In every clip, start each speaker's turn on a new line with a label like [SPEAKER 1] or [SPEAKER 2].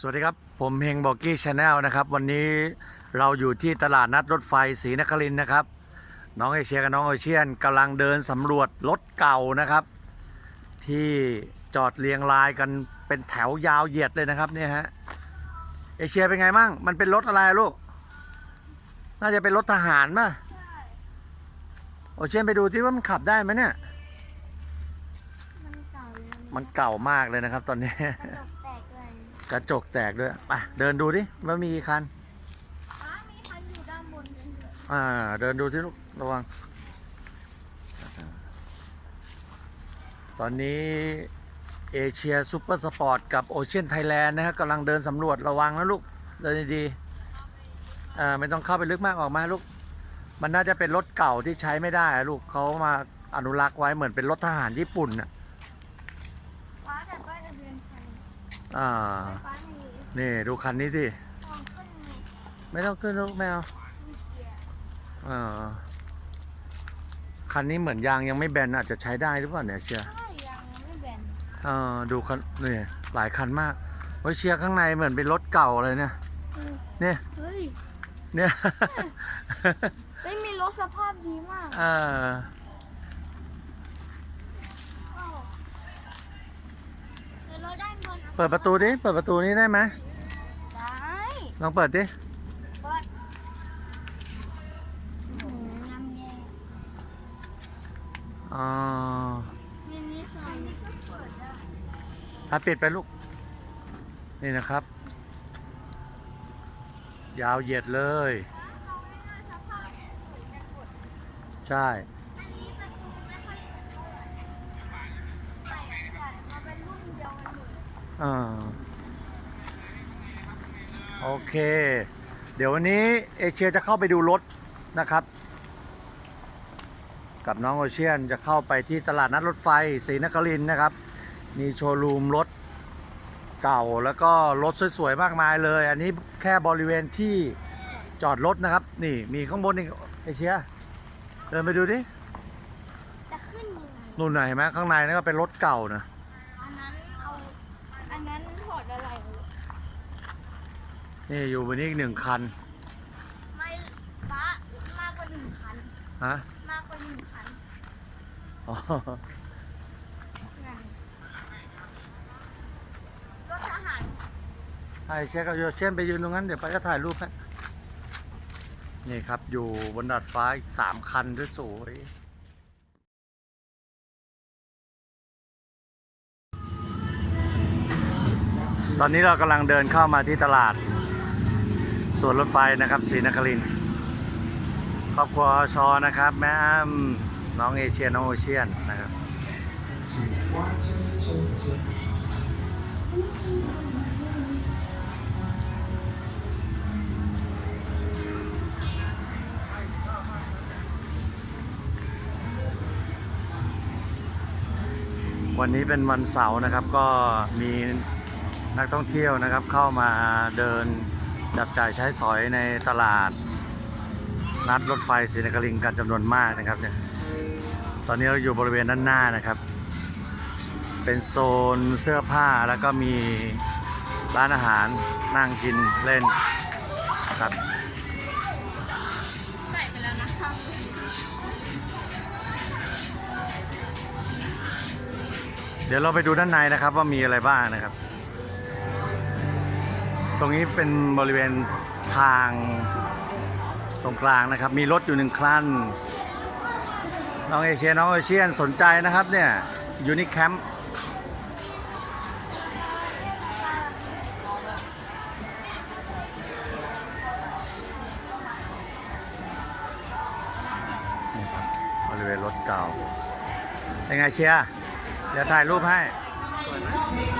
[SPEAKER 1] สวัสดีครับ ผมเฮงบอกกี้ชาแนลนะครับ วันนี้เราอยู่ที่ตลาดนัดรถไฟศรีนครินทร์นะครับ น้องเอเชียกับน้องโอเชียนกำลังเดินสำรวจรถเก่านะครับ ที่จอดเรียงรายกันเป็นแถวยาวเหยียดเลยนะครับเนี่ยฮะเอเชียเป็นไงมั่งมันเป็นรถอะไรอะลูก น่าจะเป็นรถทหารป่ะโอเชียนไปดูที่ว่ามันขับได้ไหมเนี่ย
[SPEAKER 2] มันเก่าเลย
[SPEAKER 1] มันเก่ามากเลยนะครับตอนนี้
[SPEAKER 2] กระจกแตก
[SPEAKER 1] ด้วยไปเดินดูดิว่ามีกี่คัน
[SPEAKER 2] อ้ามีคันอยู่ด้านบนด้วย
[SPEAKER 1] อ่า เดินดูที่ลูกระวัง ตอนนี้เอเชียซูเปอร์สปอร์ตกับโอเชียนไทยแลนด์นะครับกำลังเดินสำรวจระวังนะลูก เดินดีๆอ่าไม่ต้องเข้าไปลึกมากออกมาลูก มันน่าจะเป็นรถเก่าที่ใช้ไม่ได้อะลูกเขามาอนุรักษ์ไว้เหมือนเป็นรถทหารญี่ปุ่นอะ
[SPEAKER 2] ฟ้าแต่ป้ายทะเบียนคัน
[SPEAKER 1] อ่า
[SPEAKER 2] ฟ้ามี
[SPEAKER 1] นี่ดูคันนี้สิ
[SPEAKER 2] ทองขึ้นมี
[SPEAKER 1] ไม่ต้องขึ้นลูกแมว
[SPEAKER 2] มีเกียร์
[SPEAKER 1] อ่าคันนี้เหมือนยางยังไม่แบนอาจจะใช้ได้หรือเปล่าเนี่ยเชียร์
[SPEAKER 2] ใช่ยังไม่แบน
[SPEAKER 1] เออดูคันนี่หลายคันมากโอ้ยเชียร์ข้างในเหมือนเป็นรถเก่าเลยเนี่ย เนี่ย
[SPEAKER 2] เฮ้ย
[SPEAKER 1] เนี่ย
[SPEAKER 2] เฮ้ยมีรถสภาพดีมาก
[SPEAKER 1] เออ
[SPEAKER 2] อ้าวเดี๋ยว เราด้านบน
[SPEAKER 1] เปิดประตูดิ เปิดประตูนี้ได้ไหม
[SPEAKER 2] ได้
[SPEAKER 1] ลองเปิดดิ
[SPEAKER 2] เปิดหืมยำแย่
[SPEAKER 1] อ๋อ
[SPEAKER 2] นี่นี่ค่ะนี่ก็เปิดได้
[SPEAKER 1] ถ้าปิดไปลูก นี่นะครับ ยาวเหยียดเลย
[SPEAKER 2] เราไม่น่าสภาพเหมือนกันหมด
[SPEAKER 1] ใช่
[SPEAKER 2] อันนี้ประตูไม่ค่อยใส่ใส่มาเป็นรุ่นเดียวกันหมด
[SPEAKER 1] อ่าโอเค เดี๋ยววันนี้เอเชียจะเข้าไปดูรถนะครับ กับน้องโอเชียนจะเข้าไปที่ตลาดนัดรถไฟศรีนครินทร์นะครับ มีโชว์รูมรถเก่าแล้วก็รถสวยๆมากมายเลย อันนี้แค่บริเวณที่จอดรถนะครับ นี่มีข้างบนนี่เอเชีย เดินไปดูดิ
[SPEAKER 2] จะขึ้นยังไง
[SPEAKER 1] นู่นไหนะเห็นไหมข้างในนั่นก็เป็นรถเก่านะ
[SPEAKER 2] อันนั้นเอาอันนั้นถอดอะไร
[SPEAKER 1] นี่อยู่บนนี้อีกหนึ่งคัน
[SPEAKER 2] ไม่ฟ้ามากกว่าหนึ่งคัน
[SPEAKER 1] ฮะ
[SPEAKER 2] มากกว่าหนึ่งคัน
[SPEAKER 1] อ๋อ
[SPEAKER 2] นั่นรถทหาร
[SPEAKER 1] ไอเช็คกับโยเช่นไปยืนตรงนั้นเดี๋ยวไปก็ถ่ายรูปให้นี่ครับอยู่บนดาดฟ้าอีกสามคันด้วยสวยตอนนี้เรากำลังเดินเข้ามาที่ตลาด สวนรถไฟนะครับศรีนครินครอบครัวชอนะครับ แม่อ้ำน้องเอเชียน้องโอเชียนนะครับวันนี้เป็นวันเสาร์นะครับก็มีนักท่องเที่ยวนะครับเข้ามาเดิน จับจ่ายใช้สอยในตลาด นัดรถไฟศรีนครินทร์กันจำนวนมากนะครับเนี่ยตอนนี้เราอยู่บริเวณด้านหน้านะครับ เป็นโซนเสื้อผ้าแล้วก็มีร้านอาหารนั่งกินเล่นครับ
[SPEAKER 2] ใส่ไปแล้วนะครับ
[SPEAKER 1] เดี๋ยวเราไปดูด้านในนะครับว่ามีอะไรบ้างนะครับ ตรงนี้เป็นบริเวณทางตรงกลางนะครับ มีรถอยู่หนึ่งคันน้องเอเชียน้องเอเชียนสนใจนะครับเนี่ยยูนิคแคมป์บบริเวณรถเก่าเป็นไงเชียร์เดี๋ยวถ่ายรูปให้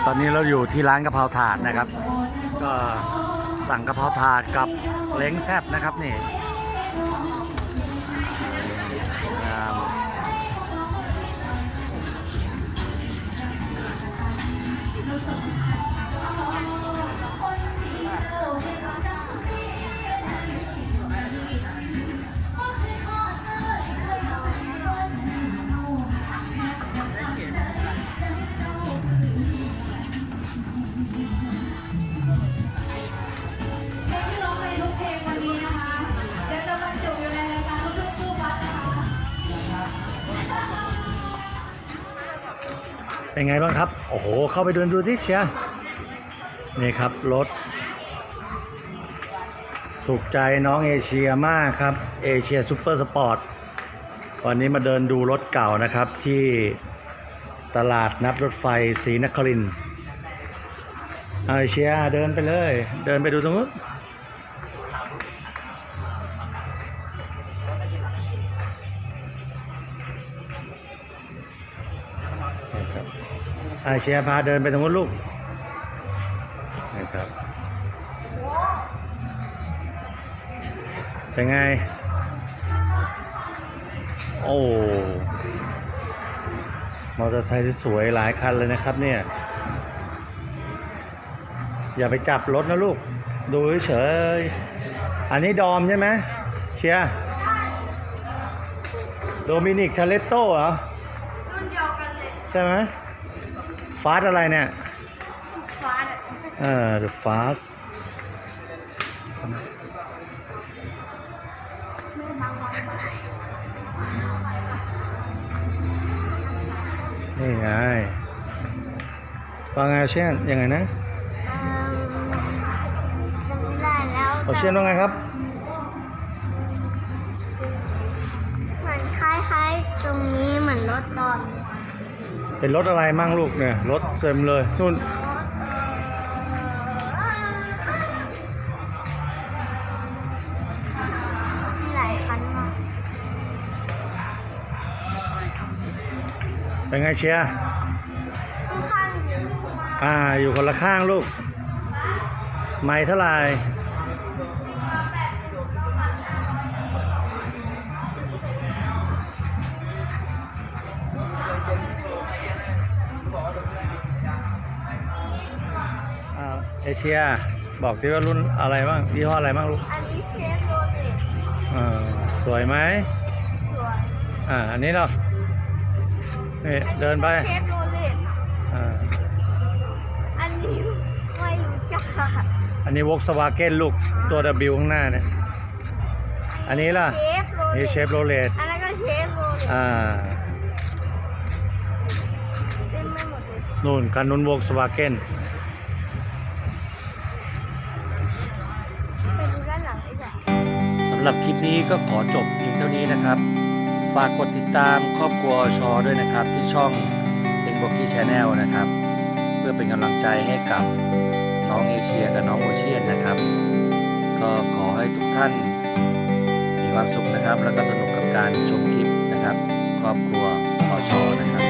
[SPEAKER 1] ตอนนี้เราอยู่ที่ร้านกะเพราถาดนะครับ ก็สั่งกระเพราถาดกับเล้งแซบนะครับนี่ เป็นไงบ้างครับ โอ้โห เข้าไปเดินดูที่เชียนี่ครับรถ ถูกใจน้องเอเชียมากครับ เอเชียซูเปอร์สปอร์ตวันนี้มาเดินดูรถเก่านะครับ ที่ตลาดนัดรถไฟศรีนครินทร์เอเอเชียเดินไปเลย เดินไปดูตรงนู้น ครับอาเชียพาเดินไปตรงนู้นลูกนี่ครับ เป็นไง โอ้ มอเตอร์ไซค์ที่สวยหลายคันเลยนะครับเนี่ย อย่าไปจับรถนะลูก ดูเฉย อันนี้ดอมใช่ไหมเชียร์โดมินิกชาเลตโต้เหรอ
[SPEAKER 2] รุ่นเดียวกันเลย
[SPEAKER 1] ใช่ไหมฟาสอะไรเนี่ย
[SPEAKER 2] ฟ้าเนี่ย
[SPEAKER 1] เออ The Fast นี่ไงว่าไงเช่นยังไงนะเอาเช่นว่าไงครับ
[SPEAKER 2] เหมือนคล้ายๆ ตรงนี้เหมือนรถตอน
[SPEAKER 1] เป็นรถอะไรมั่งลูกเนี่ยรถเต็มเลยนู่น
[SPEAKER 2] มีหลายคันมาก
[SPEAKER 1] เป็นไงเชียร์
[SPEAKER 2] ข้างๆนี้
[SPEAKER 1] อ่า อยู่คนละข้างลูก ไม่เท่าไหร่ เอเชีย บอกที่ว่ารุ่นอะไรบ้างยี่ห้ออะไรบ้างลูก
[SPEAKER 2] อันนี้เชฟโรเลต
[SPEAKER 1] อ่าสวยไหม
[SPEAKER 2] สวย
[SPEAKER 1] อ่า อันนี้เนาะนี่เดินไป
[SPEAKER 2] เชฟโรเลต
[SPEAKER 1] อ่า
[SPEAKER 2] อันนี้ไม่รู้จัก
[SPEAKER 1] อันนี้วกสวาเกนลูก ตัว W ข้างหน้าเนี่ย อันนี้ล่ะ
[SPEAKER 2] เชฟโรเล
[SPEAKER 1] นี่
[SPEAKER 2] ต
[SPEAKER 1] เชฟโรเลต
[SPEAKER 2] อันนั้นก็เชฟโรเลต
[SPEAKER 1] อ่า
[SPEAKER 2] เต็มไม่หมดเลย
[SPEAKER 1] นู่นคันนู้นวกสวาเกน
[SPEAKER 2] ห
[SPEAKER 1] รับคลิปนี้ก็ขอจบเพียงเท่านี้นะครับ ฝากกดติดตามครอบครัวชอด้วยนะครับ ที่ช่องเอ็กบอกกี้ชาแนลนะครับ เพื่อเป็นกำลังใจให้กับน้องเอเชียกับน้องโอเชียนนะครับ ก็ขอให้ทุกท่านมีความสุขนะครับ แล้วก็สนุกกับการชมคลิปนะครับ ครอบครัวชอร์นะครับ